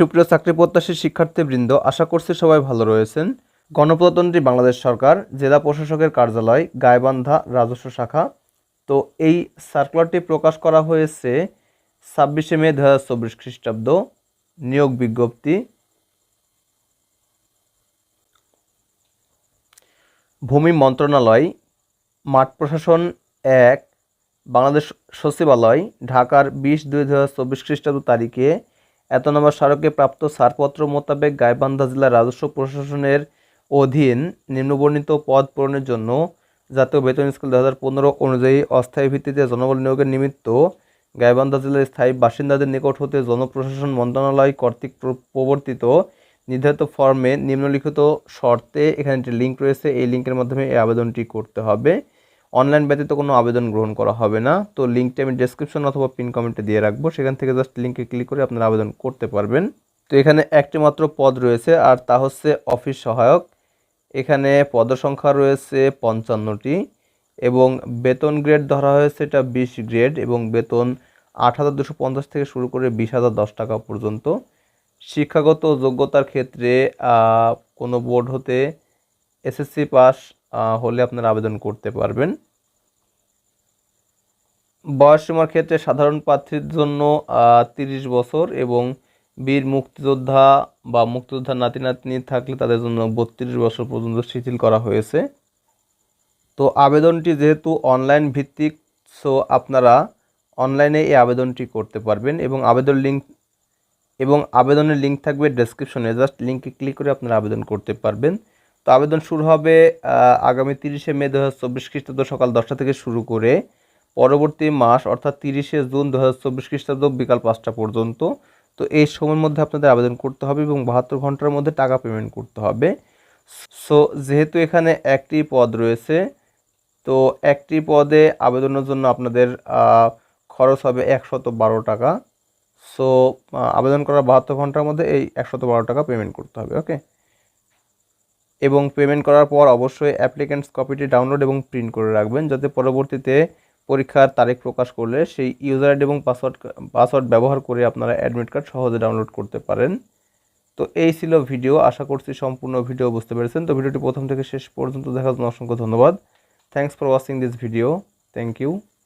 সুপ্রিয় চাকরি প্রত্যাশী শিক্ষার্থীবৃন্দ, আশা করছি সবাই ভালো রয়েছেন। গণপ্রজাতন্ত্রী বাংলাদেশ সরকার, জেলা প্রশাসকের কার্যালয়, গাইবান্ধা রাজস্ব শাখা। তো এই সার্কুলারটি প্রকাশ করা হয়েছে ছাব্বিশে মে দু হাজার চব্বিশ খ্রিস্টাব্দ, নিয়োগ বিজ্ঞপ্তি। ভূমি মন্ত্রণালয়, মাঠ প্রশাসন এক, বাংলাদেশ সচিবালয়, ঢাকার বিশ দুই দু হাজার চব্বিশ খ্রিস্টাব্দ তারিখে এত নম্বর স্মারকে প্রাপ্ত ছাড়পত্র মোতাবেক গাইবান্ধা জেলা রাজস্ব প্রশাসনের অধীন নিম্নবর্ণিত পদ পূরণের জন্য জাতীয় বেতন স্কেল দু হাজার পনেরো অনুযায়ী অস্থায়ী ভিত্তিতে জনবল নিয়োগের নিমিত্ত গাইবান্ধা জেলার স্থায়ী বাসিন্দাদের নিকট হতে জনপ্রশাসন মন্ত্রণালয় কর্তৃক প্র- প্রবর্তিত নির্ধারিত ফর্মে নিম্নলিখিত শর্তে এখানে একটি লিঙ্ক রয়েছে। এই লিঙ্কের মাধ্যমে এই আবেদনটি করতে হবে। অনলাইন ব্যতীত কোনো আবেদন গ্রহণ করা হবে না। তো লিঙ্কটি আমি ডেসক্রিপশন অথবা পিন কমেন্টে দিয়ে রাখব। সেখান থেকে জাস্ট লিঙ্কে ক্লিক করে আপনারা আবেদন করতে পারবেন। তো এখানে একটি মাত্র পদ রয়েছে, আর তা হচ্ছে অফিস সহায়ক। এখানে পদসংখ্যা রয়েছে পঞ্চান্নটি এবং বেতন গ্রেড ধরা হয়েছে এটা বিশ গ্রেড এবং বেতন আট হাজার দুশো পঞ্চাশ থেকে শুরু করে বিশ হাজার দশ টাকা পর্যন্ত। শিক্ষাগত যোগ্যতার ক্ষেত্রে কোনো বোর্ড হতে এসএসসি পাস হলে আপনারা আবেদন করতে পারবেন। বয়সসীমার ক্ষেত্রে সাধারণ প্রার্থীর জন্য তিরিশ বছর এবং বীর মুক্তিযোদ্ধা বা মুক্তিযোদ্ধার নাতি নাতনি থাকলে তাদের জন্য বত্রিশ বছর পর্যন্ত শিথিল করা হয়েছে। তো আবেদনটি যেহেতু অনলাইন ভিত্তিক, সো আপনারা অনলাইনে এই আবেদনটি করতে পারবেন এবং আবেদন লিঙ্ক, এবং আবেদনের লিঙ্ক থাকবে ডেসক্রিপশনে। জাস্ট লিঙ্কে ক্লিক করে আপনারা আবেদন করতে পারবেন। তো আবেদন শুরু হবে আগামী তিরিশে মে দু হাজার চব্বিশ খ্রিস্টাব্দ সকাল দশটা থেকে শুরু করে পরবর্তী মাস, অর্থাৎ তিরিশে জুন দু হাজার চব্বিশ খ্রিস্টাব্দ বিকাল পাঁচটা পর্যন্ত। তো এই সময়ের মধ্যে আপনাদের আবেদন করতে হবে এবং বাহাত্তর ঘণ্টার মধ্যে টাকা পেমেন্ট করতে হবে। সো যেহেতু এখানে একটি পদ রয়েছে, তো একটি পদে আবেদনের জন্য আপনাদের খরচ হবে একশত বারো টাকা। সো আবেদন করার বাহাত্তর ঘণ্টার মধ্যে এই একশত বারো টাকা পেমেন্ট করতে হবে ওকে এবং পেমেন্ট করার পর অবশ্যই অ্যাপ্লিকেন্টস কপিটি ডাউনলোড এবং প্রিন্ট করে রাখবেন যাতে পরবর্তীতে পরীক্ষার তারিখ প্রকাশ করলে সেই ইউজার আইডি এবং পাসওয়ার্ড পাসওয়ার্ড ব্যবহার করে আপনারা অ্যাডমিট কার্ড সহজে ডাউনলোড করতে পারেন। তো এই ছিল ভিডিও আশা করছি সম্পূর্ণ ভিডিও বুঝতে পেরেছেন। তো ভিডিওটি প্রথম থেকে শেষ পর্যন্ত দেখার জন্য অসংখ্য ধন্যবাদ। Thanks for watching this video thank you